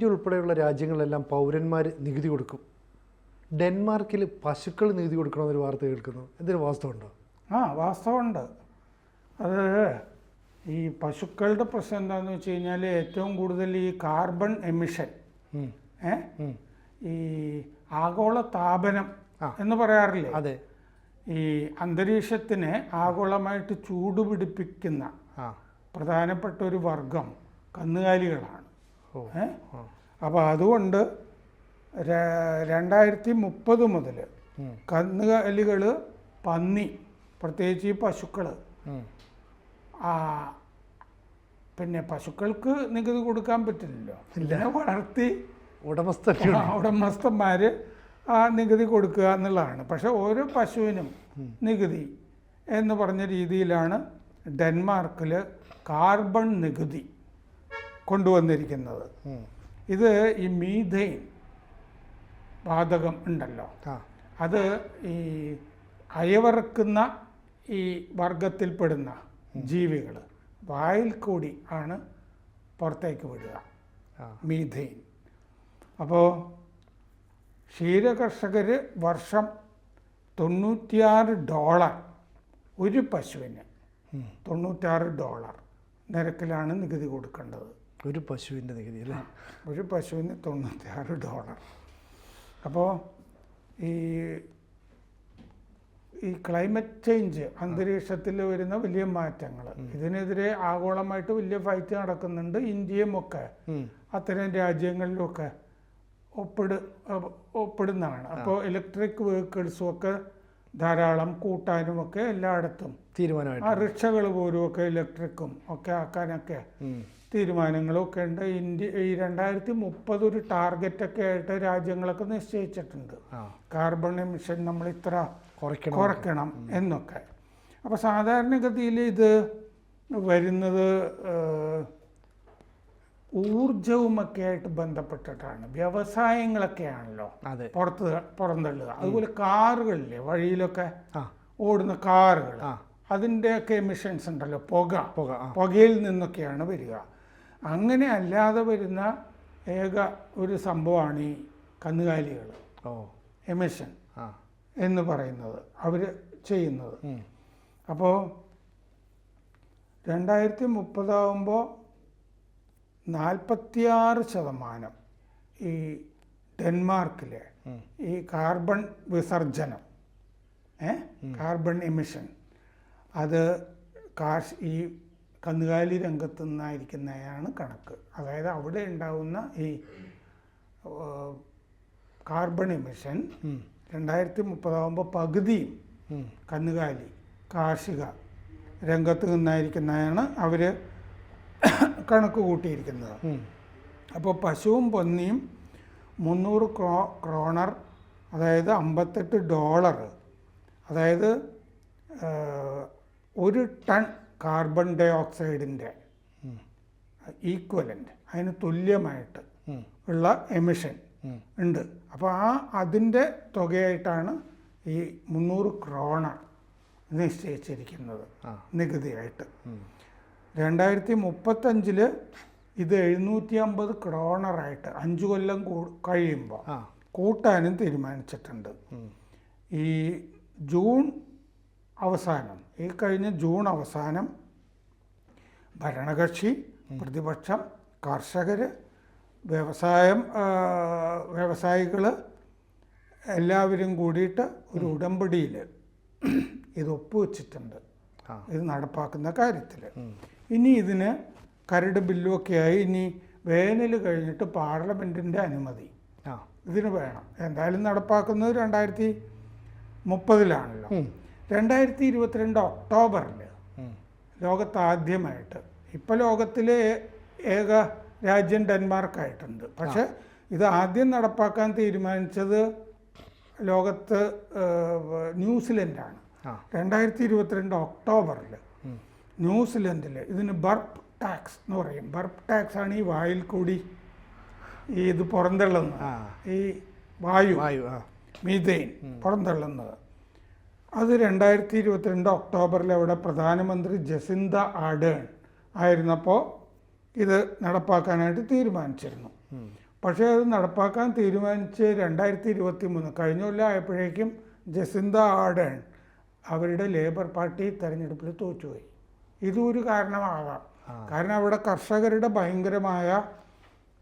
India ഉൾപ്പെടെയുള്ള രാജ്യങ്ങളിലെല്ലാം പൗരന്മാർ നികുതി കൊടുക്കും. ഡെൻമാർക്കിൽ പശുക്കൾ നികുതി കൊടുക്കണമെന്നൊരു വാർത്ത കേൾക്കുന്നു. എന്തൊരു വാസ്തവമുണ്ടോ? ആ വാസ്തവമുണ്ട്. അത് ഈ പശുക്കളുടെ പ്രശ്നം എന്താണെന്ന് വെച്ച് കഴിഞ്ഞാൽ ഏറ്റവും കൂടുതൽ ഈ കാർബൺ എമിഷൻ. ഈ ആഗോള താപനം എന്ന് പറയാറില്ലേ? അതെ. ഈ അന്തരീക്ഷത്തിനെ ആഗോളമായിട്ട് ചൂടുപിടിപ്പിക്കുന്ന പ്രധാനപ്പെട്ട ഒരു വർഗം കന്നുകാലികളാണ്. അപ്പോൾ അതുകൊണ്ട് രണ്ടായിരത്തി മുപ്പത് മുതൽ. കന്നുകാലികൾ പന്നി പ്രത്യേകിച്ച് ഈ പശുക്കൾ ആ പിന്നെ പശുക്കൾക്ക് നികുതി കൊടുക്കാൻ പറ്റില്ലല്ലോ. പിന്നെ വളർത്തി ഉടമസ്ഥ ഉടമസ്ഥന്മാർ ആ നികുതി കൊടുക്കുക എന്നുള്ളതാണ്. പക്ഷെ ഓരോ പശുവിനും നികുതി എന്ന് പറഞ്ഞ രീതിയിലാണ് ഡെൻമാർക്കിൽ കാർബൺ നികുതി. കൊണ്ടുവന്നിരിക്കുന്നത്. ഇത് ഈ മീഥൈൻ വാതകം ഉണ്ടല്ലോ. അത് ഈ അയവറക്കുന്ന ഈ വർഗത്തിൽപ്പെടുന്ന ജീവികൾ വായിൽ കൂടി ആണ് പുറത്തേക്ക് വിടുക. മീഥൈൻ അപ്പോൾ ക്ഷീരകർഷകർ വർഷം തൊണ്ണൂറ്റിയാറ് ഡോളർ ഒരു പശുവിന്. തൊണ്ണൂറ്റാറ് ഡോളർ നിരക്കിലാണ് നികുതി കൊടുക്കേണ്ടത്. ഒരു പശുവിന്റെ നികുതി അല്ലേ? ഒരു പശുവിന് തൊണ്ണൂറ്റിയാറ് ഡോളർ. അപ്പോൾ ഈ ഈ ക്ലൈമറ്റ് ചേഞ്ച് അന്തരീക്ഷത്തിൽ വരുന്ന വലിയ മാറ്റങ്ങൾ ഇതിനെതിരെ ആഗോളമായിട്ട് വലിയ ഫൈറ്റ് നടക്കുന്നുണ്ട് ഇന്ത്യയും ഒക്കെ. അത്തരം രാജ്യങ്ങളിലൊക്കെ ഒപ്പിട് ഒപ്പിടുന്നതാണ്. അപ്പോൾ ഇലക്ട്രിക് വെഹിക്കിൾസും ഒക്കെ ധാരാളം കൂട്ടാനും ഒക്കെ എല്ലായിടത്തും ആ തീരുമാനമായിട്ട് റിക്ഷകൾ പോലും ഒക്കെ ഇലക്ട്രിക്കും ഒക്കെ ആക്കാനൊക്കെ ഉം. തീരുമാനങ്ങളൊക്കെ ഉണ്ട്. ഇന്ത്യ ഈ രണ്ടായിരത്തി മുപ്പത് ഒരു ടാർഗറ്റൊക്കെ ആയിട്ട് രാജ്യങ്ങളൊക്കെ നിശ്ചയിച്ചിട്ടുണ്ട്. കാർബൺ എമിഷൻ നമ്മൾ ഇത്ര കുറയ്ക്കണം. കുറയ്ക്കണം എന്നൊക്കെ. അപ്പോൾ സാധാരണഗതിയിൽ ഇത് വരുന്നത് ഊർജവുമൊക്കെ ആയിട്ട് ബന്ധപ്പെട്ടിട്ടാണ്. വ്യവസായങ്ങളൊക്കെയാണല്ലോ. അതെ. പുറത്ത് പുറന്തള്ളുക. അതുപോലെ കാറുകളില്ലേ വഴിയിലൊക്കെ ഓടുന്ന കാറുകൾ. അതിന്റെയൊക്കെ എമിഷൻസ് ഉണ്ടല്ലോ പുക. പുക പുകയിൽ നിന്നൊക്കെയാണ് വരിക. അങ്ങനെ അല്ലാതെ വരുന്ന ഏക ഒരു സംഭവമാണ് ഈ കന്നുകാലികൾ. ഓ. എമിഷൻ എന്ന് പറയുന്നത്. അവർ ചെയ്യുന്നത്. അപ്പോൾ രണ്ടായിരത്തി മുപ്പതാകുമ്പോൾ നാൽപ്പത്തിയാറ് ശതമാനം ഈ ഡെൻമാർക്കിലെ ഈ കാർബൺ വിസർജനം ഏ? Carbon emission. അത് കാശ് ഈ കന്നുകാലി രംഗത്തു നിന്നായിരിക്കുന്നതാണ് കണക്ക് അതായത് അവിടെ ഉണ്ടാവുന്ന ഈ കാർബൺ എമിഷൻ. രണ്ടായിരത്തി മുപ്പതാവുമ്പോൾ പകുതിയും. കന്നുകാലി കാർഷിക രംഗത്ത് നിന്നായിരിക്കുന്നതാണ് അവർ കണക്ക് കൂട്ടിയിരിക്കുന്നത് അപ്പോൾ പശുവും പൊന്നിയും മുന്നൂറ് ക്രോ ക്രോണർ അതായത് അമ്പത്തെട്ട് ഡോളർ അതായത് ഒരു ടൺ കാർബൺ ഡൈ ഓക്സൈഡിന്റെ. ഈക്വലന്റ് അതിന് തുല്യമായിട്ട് ഉള്ള എമിഷൻ ഉണ്ട്. അപ്പോൾ ആ അതിന്റെ തുകയായിട്ടാണ് ഈ മുന്നൂറ് ക്രോണ നിശ്ചയിച്ചിരിക്കുന്നത് നികുതിയായിട്ട്. രണ്ടായിരത്തി മുപ്പത്തഞ്ചിൽ ഇത് എഴുന്നൂറ്റി അമ്പത് ക്രോണറായിട്ട് അഞ്ചു കൊല്ലം കഴിയുമ്പോൾ കൂട്ടാനും തീരുമാനിച്ചിട്ടുണ്ട്. ഈ ജൂൺ അവസാനം ഈ കഴിഞ്ഞ ജൂൺ അവസാനം ഭരണകക്ഷി പ്രതിപക്ഷം കർഷകർ വ്യവസായം വ്യവസായികൾ എല്ലാവരും കൂടിയിട്ട് ഒരു ഉടമ്പടിയിൽ ഇത് ഒപ്പുവെച്ചിട്ടുണ്ട്. ഇത് നടപ്പാക്കുന്ന കാര്യത്തിൽ. ഇനി ഇതിന് കരട് ബില്ലുമൊക്കെയായി ഇനി വേനൽ കഴിഞ്ഞിട്ട് പാർലമെന്റിന്റെ അനുമതി. ഇതിന് വേണം. എന്തായാലും നടപ്പാക്കുന്നത് രണ്ടായിരത്തി മുപ്പതിലാണല്ലോ. രണ്ടായിരത്തി ഇരുപത്തിരണ്ട് ഒക്ടോബറിൽ. ലോകത്താദ്യമായിട്ട്. ഇപ്പോൾ ലോകത്തിലെ ഏക രാജ്യം ഡെൻമാർക്കായിട്ടുണ്ട്. പക്ഷേ ഇത് ആദ്യം നടപ്പാക്കാൻ തീരുമാനിച്ചത് ലോകത്ത് ന്യൂസിലൻഡാണ്. രണ്ടായിരത്തി ഇരുപത്തിരണ്ട് ഒക്ടോബറിൽ. ന്യൂസിലൻഡിൽ ഇതിന് ബർപ്പ് ടാക്സ് എന്ന് പറയും. ബർപ്പ് ടാക്സ് ആണ് ഈ വായിൽ കൂടി ഈ ഇത് പുറന്തള്ളുന്നത്. ഈ വായു വായു മീതെയിൻ പുറന്തള്ളുന്നത്. അത് രണ്ടായിരത്തി ഇരുപത്തിരണ്ട് ഒക്ടോബറിൽ അവിടെ പ്രധാനമന്ത്രി ജസിന്ത ആഡേൺ ആയിരുന്നപ്പോൾ ഇത് നടപ്പാക്കാനായിട്ട് തീരുമാനിച്ചിരുന്നു. പക്ഷേ അത് നടപ്പാക്കാൻ തീരുമാനിച്ച് രണ്ടായിരത്തി ഇരുപത്തി മൂന്ന് കഴിഞ്ഞ കൊല്ലം ആയപ്പോഴേക്കും ജസിന്ത ആഡേൺ അവരുടെ ലേബർ പാർട്ടി തെരഞ്ഞെടുപ്പിൽ തോറ്റുപോയി. ഇതും ഒരു കാരണമാകാം. കാരണം അവിടെ കർഷകരുടെ ഭയങ്കരമായ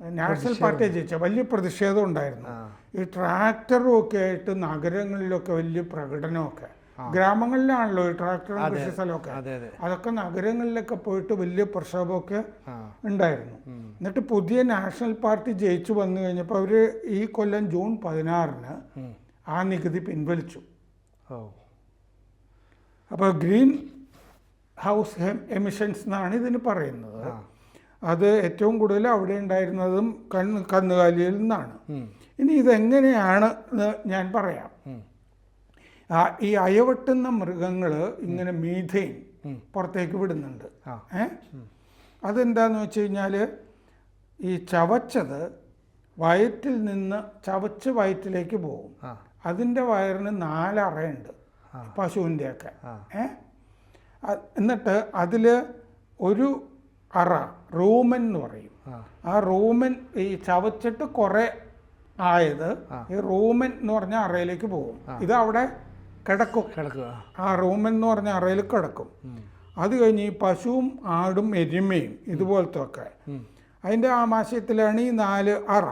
നാഷണൽ പാർട്ടി ജയിച്ച വലിയ പ്രതിഷേധം ഉണ്ടായിരുന്നു. ഈ ട്രാക്ടറും ഒക്കെ ആയിട്ട് നഗരങ്ങളിലൊക്കെ വലിയ പ്രകടനമൊക്കെ. ഗ്രാമങ്ങളിലാണല്ലോ ഈ ട്രാക്ടറും കൃഷി സ്ഥലമൊക്കെ. അതെ അതെ. അതൊക്കെ നഗരങ്ങളിലൊക്കെ പോയിട്ട് വലിയ പ്രക്ഷോഭമൊക്കെ ഉണ്ടായിരുന്നു. എന്നിട്ട് പുതിയ നാഷണൽ പാർട്ടി ജയിച്ചു വന്നു കഴിഞ്ഞപ്പോൾ അവർ ഈ കൊല്ലം ജൂൺ പതിനാറിന്. ആ നികുതി പിൻവലിച്ചു. അപ്പൊ അപ്പോൾ ഗ്രീൻ ഹൗസ് എമിഷൻസ് എന്നാണ് ഇതിന് പറയുന്നത്. അത് ഏറ്റവും കൂടുതൽ അവിടെ ഉണ്ടായിരുന്നതും കണ്ണ് കന്നുകാലിയിൽ നിന്നാണ്. ഇനി ഇതെങ്ങനെയാണ് ഞാൻ പറയാം. ഈ അയവെട്ടുന്ന മൃഗങ്ങൾ ഇങ്ങനെ മീഥെയിൻ പുറത്തേക്ക് വിടുന്നുണ്ട്. ഏ? അതെന്താന്ന് വെച്ച് കഴിഞ്ഞാൽ ഈ ചവച്ചത് വയറ്റിൽ നിന്ന് ചവച്ച് വയറ്റിലേക്ക് പോകും. അതിന്റെ അതിന്റെ വയറിന് നാലറയുണ്ട്. പശുവിന്റെയൊക്കെ. ഏ? എന്നിട്ട് അതിൽ ഒരു അറ റൂമൻ എന്ന് പറയും. ആ. റൂമൻ ഈ ചവച്ചിട്ട് കുറേ ആയത്. ഈ റൂമൻ എന്ന് പറഞ്ഞ അറയിലേക്ക് പോകും. ഇത് അവിടെ കിടക്കും. കിടക്കുക. ആ റൂമെന്ന് എന്ന് പറഞ്ഞ അറയിൽ കിടക്കും. അത് കഴിഞ്ഞ് ഈ പശുവും ആടും എരുമയും ഇതുപോലത്തെ ഒക്കെ. അതിന്റെ ആമാശയത്തിലാണ് ഈ നാല് അറ.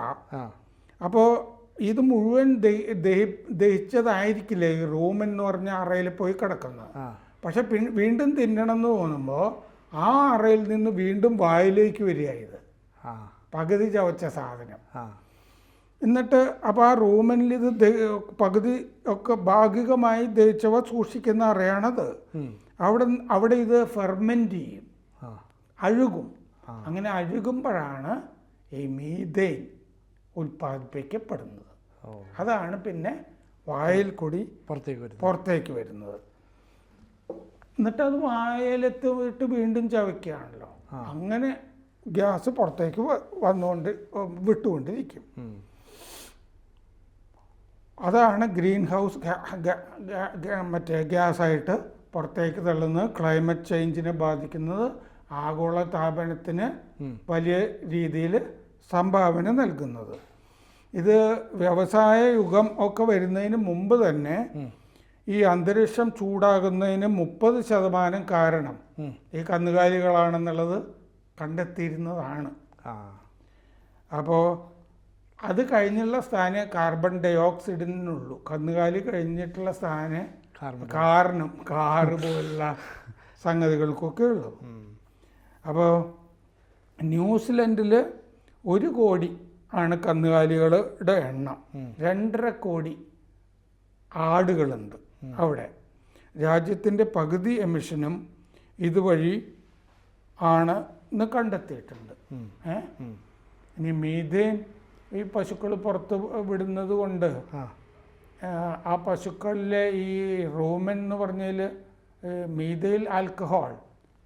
അപ്പോ അപ്പോൾ ഇത് മുഴുവൻ ദഹി- ദഹി- ദഹിച്ചതായിരിക്കില്ല ഈ റൂം എന്ന് പറഞ്ഞ അറയിൽ പോയി കിടക്കുന്നത്? പക്ഷെ വീണ്ടും തിന്നണം എന്ന് തോന്നുമ്പോൾ ആ അറയിൽ നിന്ന് വീണ്ടും വായിലേക്ക് വരിക ഇത്. പകുതി ചവച്ച സാധനം. എന്നിട്ട് അപ്പോൾ ആ റൂമിൽ ഇത് പകുതി ഒക്കെ ഭാഗികമായി ദഹിച്ചവ സൂക്ഷിക്കുന്ന അറയാണത്. അവിടെ അവിടെ ഇത് ഫെർമെന്റ് ചെയ്യും. അഴുകും. അങ്ങനെ അഴുകുമ്പോഴാണ് ഈ മീതെയിൻ ഉൽപ്പാദിപ്പിക്കപ്പെടുന്നത്. അതാണ് പിന്നെ വായിൽ കൂടി പുറത്തേക്ക് പുറത്തേക്ക് വരുന്നത്. എന്നിട്ട് അത് വായലത്ത് വിട്ട് വീണ്ടും ചവയ്ക്കുകയാണല്ലോ. അങ്ങനെ ഗ്യാസ് പുറത്തേക്ക് വന്നുകൊണ്ട് വിട്ടുകൊണ്ടിരിക്കും. അതാണ് ഗ്രീൻ ഹൗസ് മറ്റേ ഗ്യാസായിട്ട് പുറത്തേക്ക് തള്ളുന്നത്. ക്ലൈമറ്റ് ചേഞ്ചിനെ ബാധിക്കുന്നത് ആഗോള താപനത്തിന് വലിയ രീതിയിൽ സംഭാവന നൽകുന്നത്. ഇത് വ്യവസായ യുഗം ഒക്കെ വരുന്നതിന് മുമ്പ് തന്നെ ഈ അന്തരീക്ഷം ചൂടാകുന്നതിന് മുപ്പത് ശതമാനം കാരണം ഈ കന്നുകാലികളാണെന്നുള്ളത് കണ്ടെത്തിയിരുന്നതാണ്. അപ്പോൾ അത് കഴിഞ്ഞുള്ള സ്ഥാനം കാർബൺ ഡൈ ഓക്സൈഡിനുള്ളൂ കന്നുകാലി കഴിഞ്ഞിട്ടുള്ള സ്ഥാനം കാർബൺ കാറിനും കാറ് പോലുള്ള സംഗതികൾക്കൊക്കെ ഉള്ളൂ. അപ്പോൾ ന്യൂസിലൻഡിൽ ഒരു കോടി ആണ് കന്നുകാലികളുടെ എണ്ണം. രണ്ടര കോടി ആടുകളുണ്ട് അവിടെ. രാജ്യത്തിന്റെ പകുതി എമിഷനും ഇതുവഴി ആണ് എന്ന് കണ്ടെത്തിയിട്ടുണ്ട്. ഇനി മീഥേൻ ഈ പശുക്കൾ പുറത്ത് വിടുന്നത് കൊണ്ട് ആ. പശുക്കളിലെ ഈ റൂമൻ എന്ന് പറഞ്ഞതിൽ മീതയിൽ ആൽക്കഹോൾ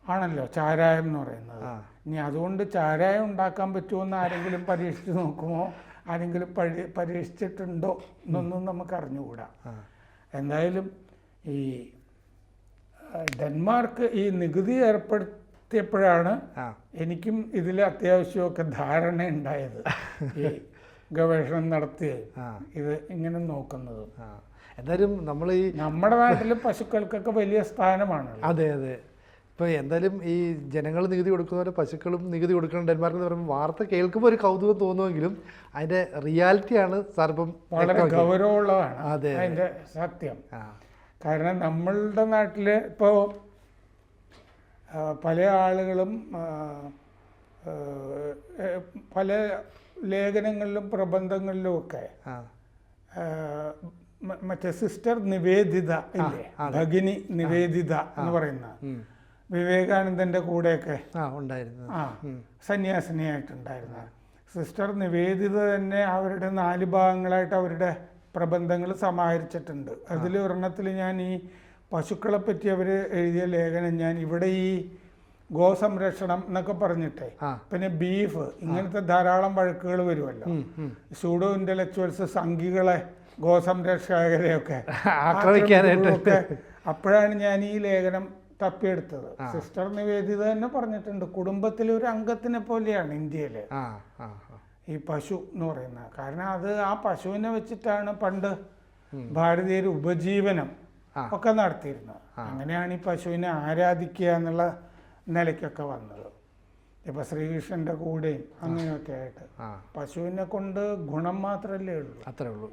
ആണല്ലോ ചാരായം എന്ന് പറയുന്നത്. ഇനി അതുകൊണ്ട് ചാരായം ഉണ്ടാക്കാൻ പറ്റുമോ എന്ന് ആരെങ്കിലും പരീക്ഷിച്ച് നോക്കുമോ? ആരെങ്കിലും പരി പരീക്ഷിച്ചിട്ടുണ്ടോ എന്നൊന്നും നമുക്ക് അറിഞ്ഞുകൂടാ. എന്തായാലും ഈ ഡെൻമാർക്ക് ഈ നികുതി ഏർപ്പെടുത്തിയപ്പോഴാണ് ആ. എനിക്കും ഇതിൽ അത്യാവശ്യമൊക്കെ ധാരണ ഉണ്ടായത് ഈ ഗവേഷണം നടത്തി ഇത് ഇങ്ങനെ നോക്കുന്നത്. എന്തായാലും നമ്മൾ ഈ നമ്മുടെ നാട്ടിൽ പശുക്കൾക്കൊക്കെ വലിയ സ്ഥാനമാണ് അതെ അതെ. ഇപ്പോൾ എന്തായാലും ഈ ജനങ്ങൾ നികുതി കൊടുക്കുന്നവരെ പശുക്കളും നികുതി കൊടുക്കണം ഡെൻമാർക്ക് എന്ന് പറയുമ്പോൾ വാർത്ത കേൾക്കുമ്പോൾ ഒരു കൗതുകം തോന്നുമെങ്കിലും അതിന്റെ റിയാലിറ്റിയാണ് സർപ്പം വളരെ. ഗൗരവമുള്ളതാണ്. അതെ, അതിന്റെ അതിന്റെ സത്യം കാരണം നമ്മളുടെ നാട്ടിൽ ഇപ്പോൾ പല ആളുകളും പല ലേഖനങ്ങളിലും പ്രബന്ധങ്ങളിലും ഒക്കെ മറ്റേ സിസ്റ്റർ നിവേദിത ഇല്ലേ? ഭഗിനി നിവേദിത എന്ന് പറയുന്ന വിവേകാനന്ദന്റെ കൂടെയൊക്കെ ഉണ്ടായിരുന്നു. ആ സന്യാസിനിയായിട്ടുണ്ടായിരുന്ന സിസ്റ്റർ നിവേദിത തന്നെ അവരുടെ നാല് ഭാഗങ്ങളായിട്ട് അവരുടെ പ്രബന്ധങ്ങൾ സമാഹരിച്ചിട്ടുണ്ട്. അതിൽ ഒരെണ്ണത്തിൽ ഞാൻ ഈ പശുക്കളെ പറ്റി അവർ എഴുതിയ ലേഖനം ഞാൻ ഇവിടെ ഈ ഗോസംരക്ഷണം എന്നൊക്കെ പറഞ്ഞിട്ടേ പിന്നെ ബീഫ് ഇങ്ങനത്തെ ധാരാളം വഴക്കുകൾ വരുമല്ലോ. സൂഡോ ഇന്റലക്ച്വൽസ് സംഘികളെ ഗോസംരക്ഷകരെയൊക്കെ ആക്രമിക്കാനായിട്ട്. അപ്പോഴാണ് ഞാൻ ഈ ലേഖനം തപ്പിയെടുത്തത് സിസ്റ്റർ നിവേദിത തന്നെ പറഞ്ഞിട്ടുണ്ട് കുടുംബത്തിലെ ഒരു അംഗത്തിനെ പോലെയാണ് ഇന്ത്യയിലെ. ഈ പശു എന്ന് പറയുന്നത് കാരണം അത് ആ പശുവിനെ വെച്ചിട്ടാണ് പണ്ട് ഭാരതീയർ ഉപജീവനം. ഒക്കെ നടത്തിയിരുന്നത് അങ്ങനെയാണ് ഈ പശുവിനെ ആരാധിക്കുക എന്നുള്ള നിലയ്ക്കൊക്കെ വന്നത്. ഇപ്പൊ ശ്രീകൃഷ്ണന്റെ കൂടെയും അങ്ങനെയൊക്കെ ആയിട്ട്. പശുവിനെ കൊണ്ട് ഗുണം മാത്രമല്ലേ ഉള്ളൂ. അത്രേ ഉള്ളൂ?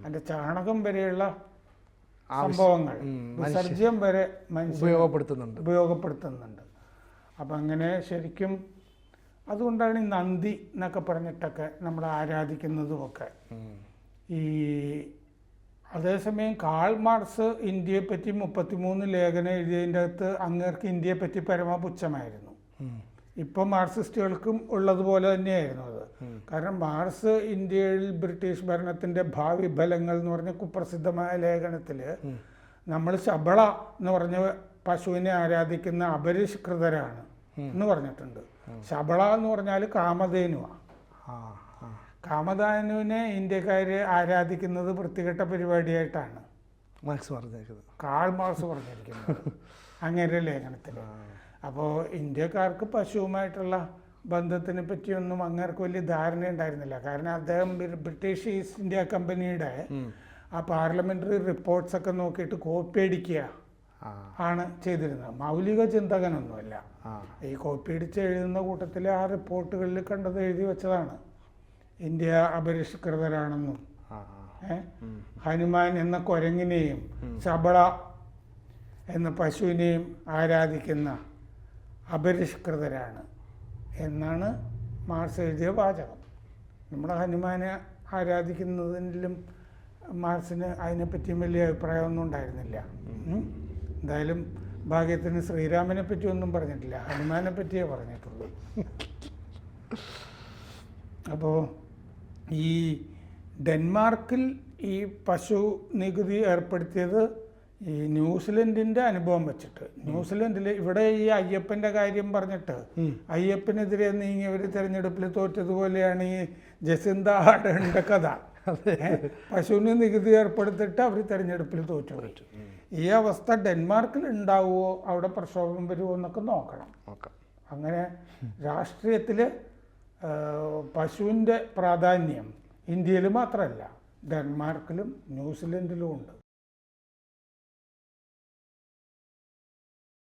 അതിന്റെ ചാണകം വരെയുള്ള സംഭവങ്ങൾ. വിസർജ്യം വരെ മനുഷ്യൻ ഉപയോഗപ്പെടുത്തുന്നുണ്ട്. ഉപയോഗപ്പെടുത്തുന്നുണ്ട്. അപ്പം അങ്ങനെ ശരിക്കും അതുകൊണ്ടാണ് ഈ നന്ദി എന്നൊക്കെ പറഞ്ഞിട്ടൊക്കെ നമ്മൾ ആരാധിക്കുന്നതുമൊക്കെ. ഒക്കെ ഈ അതേസമയം കാൾ മാർക്സ് ഇന്ത്യയെ പറ്റി മുപ്പത്തിമൂന്ന് ലേഖനം എഴുതിയതിന്റെ അകത്ത് അങ്ങേർക്ക് ഇന്ത്യയെ പറ്റി പരമപുച്ഛമായിരുന്നു. ഇപ്പം മാർക്സിസ്റ്റുകൾക്കും ഉള്ളതുപോലെ തന്നെയായിരുന്നു അത്. കാരണം മാർസ് ഇന്ത്യയിൽ ബ്രിട്ടീഷ് ഭരണത്തിന്റെ ഭാവി ഫലങ്ങൾ എന്ന് പറഞ്ഞ കുപ്രസിദ്ധമായ ലേഖനത്തിൽ നമ്മൾ ശബള എന്ന് പറഞ്ഞ പശുവിനെ ആരാധിക്കുന്ന അപരിഷ്കൃതരാണ് എന്ന് പറഞ്ഞിട്ടുണ്ട്. ശബള എന്ന് പറഞ്ഞാൽ കാമധേനുവാണ് കാമധേനുവിനെ ഇന്ത്യക്കാർ ആരാധിക്കുന്നത് വൃത്തികെട്ട പരിപാടിയായിട്ടാണ്. മാർക്സ് പറഞ്ഞിരിക്കുന്നത് കാൾ മാർക്സ് പറഞ്ഞിരിക്കുന്നത്. അങ്ങനെ ലേഖനത്തിൽ. അപ്പോൾ ഇന്ത്യക്കാർക്ക് പശുവുമായിട്ടുള്ള ബന്ധത്തിനെ പറ്റിയൊന്നും അങ്ങേർക്ക് വലിയ ധാരണ ഉണ്ടായിരുന്നില്ല. കാരണം അദ്ദേഹം ബ്രിട്ടീഷ് ഈസ്റ്റ് ഇന്ത്യ കമ്പനിയുടെ ആ പാർലമെന്ററി റിപ്പോർട്ട്സ് ഒക്കെ നോക്കിയിട്ട് കോപ്പി അടിക്കുക ആണ് ചെയ്തിരുന്നത്. മൗലിക ചിന്തകനൊന്നുമല്ല. ഈ കോപ്പി അടിച്ച് എഴുതുന്ന കൂട്ടത്തിൽ ആ റിപ്പോർട്ടുകളിൽ കണ്ടത് എഴുതി വെച്ചതാണ്. ഇന്ത്യ അപരിഷ്കൃതരാണെന്നും? ഹനുമാൻ എന്ന കുരങ്ങിനെയും ശബള എന്ന പശുവിനെയും ആരാധിക്കുന്ന അപരിഷ്കൃതരാണ് എന്നാണ് മാർസ് എഴുതിയ വാചകം. നമ്മുടെ ഹനുമാനെ ആരാധിക്കുന്നതിലും മാർസിന് അതിനെപ്പറ്റിയും വലിയ അഭിപ്രായമൊന്നും ഉണ്ടായിരുന്നില്ല. എന്തായാലും ഭാഗ്യത്തിന് ശ്രീരാമനെ പറ്റി ഒന്നും പറഞ്ഞിട്ടില്ല. ഹനുമാനെ പറ്റിയേ പറഞ്ഞിട്ടുള്ളൂ. അപ്പോൾ ഈ ഡെൻമാർക്കിൽ ഈ പശു നികുതി ഏർപ്പെടുത്തിയത് ഈ ന്യൂസിലൻഡിന്റെ അനുഭവം വെച്ചിട്ട്. ന്യൂസിലൻഡിൽ ഇവിടെ ഈ അയ്യപ്പന്റെ കാര്യം പറഞ്ഞിട്ട് അയ്യപ്പനെതിരെ നീങ്ങിയവർ തെരഞ്ഞെടുപ്പിൽ തോറ്റതുപോലെയാണ് ഈ ജസിന്ത ആടേണ്ട കഥ? പശുവിന് നികുതി ഏർപ്പെടുത്തിയിട്ട് അവർ തെരഞ്ഞെടുപ്പിൽ തോറ്റു. ഈ അവസ്ഥ ഡെൻമാർക്കിൽ ഉണ്ടാവുമോ അവിടെ പ്രക്ഷോഭം വരുമോ എന്നൊക്കെ നോക്കണം. അങ്ങനെ രാഷ്ട്രീയത്തിൽ പശുവിന്റെ പ്രാധാന്യം ഇന്ത്യയിൽ മാത്രമല്ല ഡെൻമാർക്കിലും ന്യൂസിലൻഡിലും ഉണ്ട്.